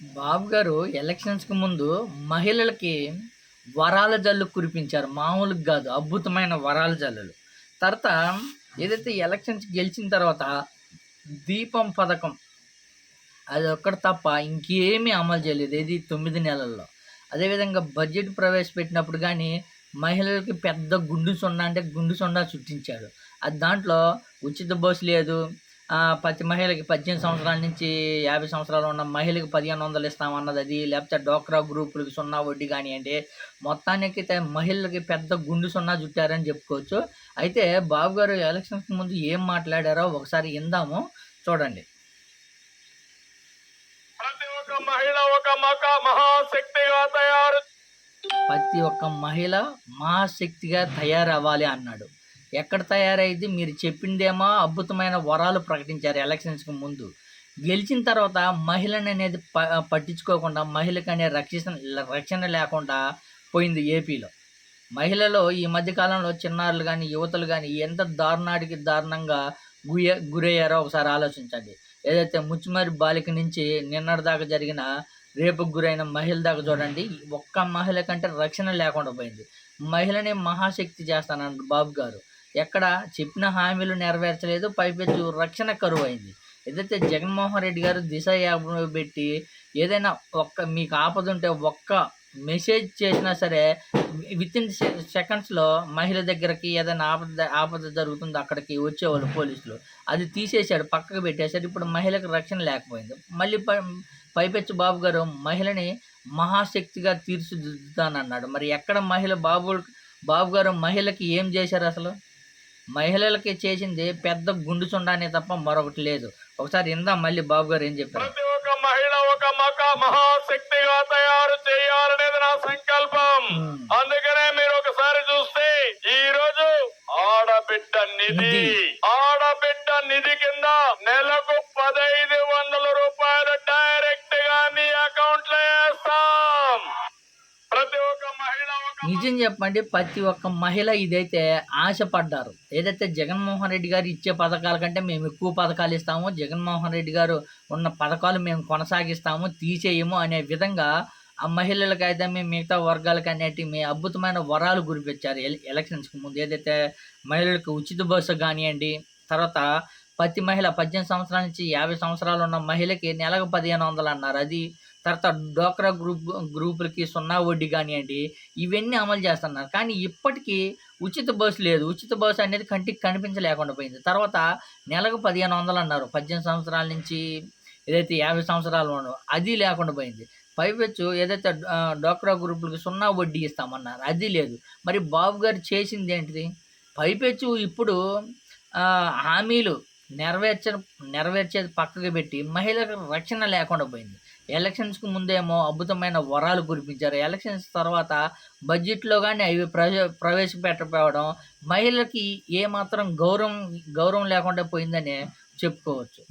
బాబు గారు ఎలక్షన్స్‌కి ముందు మహిళలకి వరాల జల్లు కురిపించారు. మామూలుగా కాదు అద్భుతమైన వరాల జల్లులు. తర్వాత ఏదైతే ఎలక్షన్స్ గెలిచిన తర్వాత దీపం పథకం అది ఒక్కటి తప్ప ఇంకేమీ అమలు చేయలేదు. ఇది తొమ్మిది నెలల్లో. అదేవిధంగా బడ్జెట్ ప్రవేశపెట్టినప్పుడు కానీ మహిళలకి పెద్ద గుండు సున్నా అంటే గుండు సొండ చుట్టించాడు. అది దాంట్లో ఉచిత బస్సు లేదు. ప్రతి మహిళకి 18 సంవత్సరాల నుంచి 50 సంవత్సరాలు ఉన్న మహిళకి 1500 ఇస్తామన్నదది. లేకపోతే డ్వాక్రా గ్రూపులకి సున్నా వడ్డీ గానియండి. మొత్తానికైతే మహిళలకి పెద్ద గుండు సున్నా చుట్టారని చెప్పుకోవచ్చు. అయితే బాబు గారు ఎలక్షన్స్‌కి ముందు ఏం మాట్లాడారో ఒకసారి ఇందాము. చూడండి. ప్రతి ఒక్క మహిళ ఒక మక మహాశక్తిగా తయారు ప్రతి ఒక్క మహిళ మహాశక్తిగా తయారవ్వాలి అన్నాడు. ఎక్కడ తయారైంది మీరు చెప్పిందేమో అద్భుతమైన వరాలు ప్రకటించారు ఎలక్షన్స్‌కి ముందు. గెలిచిన తర్వాత మహిళననేది ప పట్టించుకోకుండా మహిళకనే రక్షిసన రక్షణ లేకుండా పోయింది ఏపీలో. మహిళలు ఈ మధ్యకాలంలో చిన్నారులు కానీ యువతలు కానీ ఎంత దారుణాడికి దారుణంగా గుయ గురయ్యారో ఒకసారి ఆలోచించండి. ఏదైతే ముచ్చుమరి బాలిక నుంచి నిన్నటిదాకా జరిగిన రేపు గురైన మహిళ దాకా చూడండి. ఒక్క మహిళ కంటే రక్షణ లేకుండా పోయింది. మహిళని మహాశక్తి చేస్తానంటారు బాబు గారు. ఎక్కడ చెప్పిన హామీలు నెరవేర్చలేదు. పైపెచ్చు రక్షణ కరువు అయింది ఏదైతే జగన్మోహన్ రెడ్డి గారు దిశ యాప్ పెట్టి ఏదైనా ఒక్క మీకు ఆపద ఉంటే ఒక్క మెసేజ్ చేసినా సరే విత్ ఇన్ సెకండ్స్‌లో మహిళ దగ్గరకి ఏదైనా ఆపద ఆపద జరుగుతుంది అక్కడికి వచ్చేవాళ్ళు పోలీసులు. అది తీసేసాడు. పక్కకు పెట్టేశారు ఇప్పుడు మహిళకి రక్షణ లేకపోయింది. మళ్ళీ పైపెచ్చు బాబు గారు మహిళని మహాశక్తిగా తీర్చిదిద్దుతానన్నాడు. మరి ఎక్కడ మహిళ బాబు బాబు గారు మహిళకి ఏం చేశారసలు? మహిళలకి చేసింది పెద్ద గుండు సున్నానే తప్ప మరొకటి లేదు. ఒకసారి ఇందాం మళ్ళీ బాబు గారు ఏం చెప్పారో. ప్రతి ఒక్క మహిళ ఒక మక మహాశక్తిగా తయారు చేయాలనేది నా సంకల్పం. అందుకనే మీరు ఒకసారి చూస్తే ఈ రోజు ఆడబిడ్డ నిధి. ఆడబిడ్డ నిధి నిజం చెప్పండి ప్రతి ఒక్క మహిళ ఇదైతే ఆశపడ్డారు. ఏదైతే జగన్మోహన్ రెడ్డి గారు ఇచ్చే పథకాల కంటే మేము ఎక్కువ పథకాలు ఇస్తాము. జగన్మోహన్ రెడ్డి గారు ఉన్న పథకాలు మేము కొనసాగిస్తాము. తీసేయము అనే విధంగా ఆ మహిళలకైతే మేము మిగతా వర్గాలకి అనేటివి అద్భుతమైన వరాలు గురిపించారు ఎల ఎలక్షన్స్‌కి ముందు. ఏదైతే మహిళలకు ఉచిత బస్సు కానివ్వండి తర్వాత ప్రతి మహిళ 18 సంవత్సరాల నుంచి 50 సంవత్సరాలు ఉన్న మహిళకి నెలకు 1500 అన్నారు. అది తర్వాత డ్వాక్రా గ్రూప్ గ్రూపులకి సున్నా వడ్డీ కానివ్వండి ఇవన్నీ అమలు చేస్తున్నారు. కానీ ఇప్పటికీ ఉచిత బస్సు లేదు. ఉచిత బస్సు అనేది కంటికి కనిపించలేకుండా పోయింది. తర్వాత నెలకు 1500 అన్నారు. 18 సంవత్సరాల నుంచి ఏదైతే 50 సంవత్సరాలు ఉన్నో అది లేకుండా పోయింది. పైపెచ్చు ఏదైతే డోక్రా డ్వాక్రా గ్రూపులకి సున్నా వడ్డీ ఇస్తామన్నారు. అది లేదు. మరి బాబు గారు చేసిందేంటిది? పైపెచ్చు ఇప్పుడు హామీలు నెరవేర్చ నెరవేర్చేది పక్కకు పెట్టి మహిళలకు రక్షణ లేకుండా పోయింది. ఎలక్షన్స్‌కి ముందేమో అద్భుతమైన వరాలు కురిపించారు. ఎలక్షన్స్ తర్వాత బడ్జెట్‌లో కానీ అవి ప్రవే ప్రవేశపెట్టకపోవడం మహిళలకి ఏమాత్రం గౌరవం గౌరవం లేకుండా పోయిందని చెప్పుకోవచ్చు.